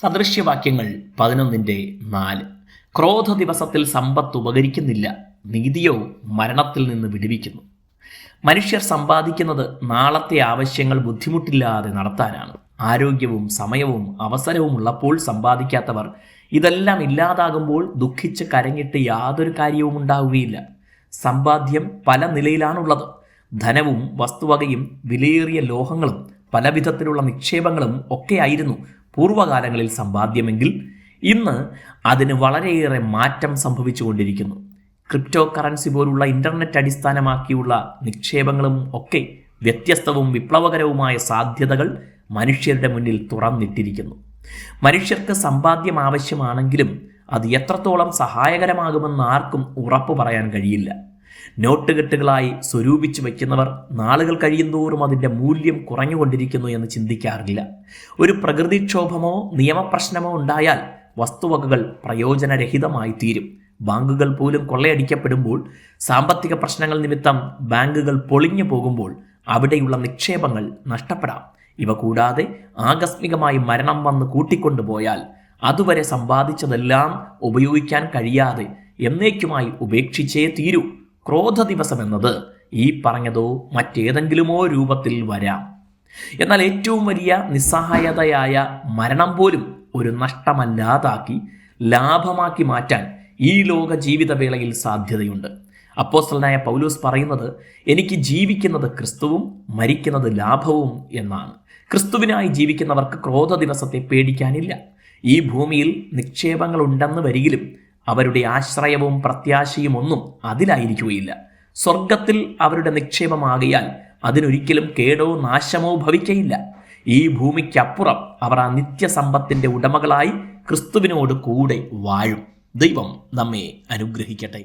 സദൃശ്യവാക്യങ്ങൾ പതിനൊന്നിന്റെ നാല്. ക്രോധ ദിവസത്തിൽ സമ്പത്ത് ഉപകരിക്കുന്നില്ല നീതിയോ മരണത്തിൽ നിന്ന് വിടുവിക്കുന്നു. മനുഷ്യർ സമ്പാദിക്കുന്നത് നാളത്തെ ആവശ്യങ്ങൾ ബുദ്ധിമുട്ടില്ലാതെ നടത്താനാണ്. ആരോഗ്യവും സമയവും അവസരവും ഉള്ളപ്പോൾ സമ്പാദിക്കാത്തവർ ഇതെല്ലാം ഇല്ലാതാകുമ്പോൾ ദുഃഖിച്ച് കരഞ്ഞിട്ട് യാതൊരു കാര്യവും ഉണ്ടാവുകയില്ല. സമ്പാദ്യം പല നിലയിലാണുള്ളത്. ധനവും വസ്തുവകയും വിലയേറിയ ലോഹങ്ങളും പല നിക്ഷേപങ്ങളും ഒക്കെയായിരുന്നു പൂർവകാലങ്ങളിൽ സമ്പാദ്യമെങ്കിൽ ഇന്ന് അതിന് വളരെയേറെ മാറ്റം സംഭവിച്ചുകൊണ്ടിരിക്കുന്നു. ക്രിപ്റ്റോ കറൻസി പോലുള്ള ഇന്റർനെറ്റ് അടിസ്ഥാനമാക്കിയുള്ള നിക്ഷേപങ്ങളും ഒക്കെ വ്യത്യസ്തവും വിപ്ലവകരവുമായ സാധ്യതകൾ മനുഷ്യരുടെ മുന്നിൽ തുറന്നിട്ടിരിക്കുന്നു. മനുഷ്യർക്ക് സമ്പാദ്യം ആവശ്യമാണെങ്കിലും അത് എത്രത്തോളം സഹായകരമാകുമെന്ന് ആർക്കും ഉറപ്പു പറയാൻ കഴിയില്ല. നോട്ടുകെട്ടുകളായി സ്വരൂപിച്ചു വയ്ക്കുന്നവർ നാളുകൾ കഴിയുന്തോറും അതിന്റെ മൂല്യം കുറഞ്ഞുകൊണ്ടിരിക്കുന്നു എന്ന് ചിന്തിക്കാറില്ല. ഒരു പ്രകൃതിക്ഷോഭമോ നിയമപ്രശ്നമോ ഉണ്ടായാൽ വസ്തുവകകൾ പ്രയോജനരഹിതമായി തീരും ബാങ്കുകൾ പോലും കൊള്ളയടിക്കപ്പെടുമ്പോൾ സാമ്പത്തിക പ്രശ്നങ്ങൾ നിമിത്തം ബാങ്കുകൾ പൊളിഞ്ഞു പോകുമ്പോൾ അവിടെയുള്ള നിക്ഷേപങ്ങൾ നഷ്ടപ്പെടാം. ഇവ കൂടാതെ ആകസ്മികമായി മരണം വന്ന് കൂട്ടിക്കൊണ്ടുപോയാൽ അതുവരെ സമ്പാദിച്ചതെല്ലാം ഉപയോഗിക്കാൻ കഴിയാതെ എന്നേക്കുമായി ഉപേക്ഷിച്ചേ തീരൂ. ക്രോധ ദിവസം എന്നത് ഈ പറഞ്ഞതോ മറ്റേതെങ്കിലുമോ രൂപത്തിൽ വരാം. എന്നാൽ ഏറ്റവും വലിയ നിസ്സഹായതയായ മരണം പോലും ഒരു നഷ്ടമല്ലാതാക്കി ലാഭമാക്കി മാറ്റാൻ ഈ ലോക ജീവിതവേളയിൽ സാധ്യതയുണ്ട്. അപ്പോസ്റ്റലനായ പൗലൂസ് പറയുന്നത് എനിക്ക് ജീവിക്കുന്നത് ക്രിസ്തുവും മരിക്കുന്നത് ലാഭവും എന്നാണ്. ക്രിസ്തുവിനായി ജീവിക്കുന്നവർക്ക് ക്രോധ ദിവസത്തെ പേടിക്കാനില്ല. ഈ ഭൂമിയിൽ നിക്ഷേപങ്ങൾ ഉണ്ടെന്ന് വരികിലും അവരുടെ ആശ്രയവും പ്രത്യാശയും ഒന്നും അതിലായിരിക്കുകയില്ല. സ്വർഗത്തിൽ അവരുടെ നിക്ഷേപമാകിയാൽ അതിനൊരിക്കലും കേടോ നാശമോ ഭവിക്കയില്ല. ഈ ഭൂമിക്കപ്പുറം അവർ ആ നിത്യസമ്പത്തിന്റെ ഉടമകളായി ക്രിസ്തുവിനോട് കൂടെ വാഴും. ദൈവം നമ്മെ അനുഗ്രഹിക്കട്ടെ.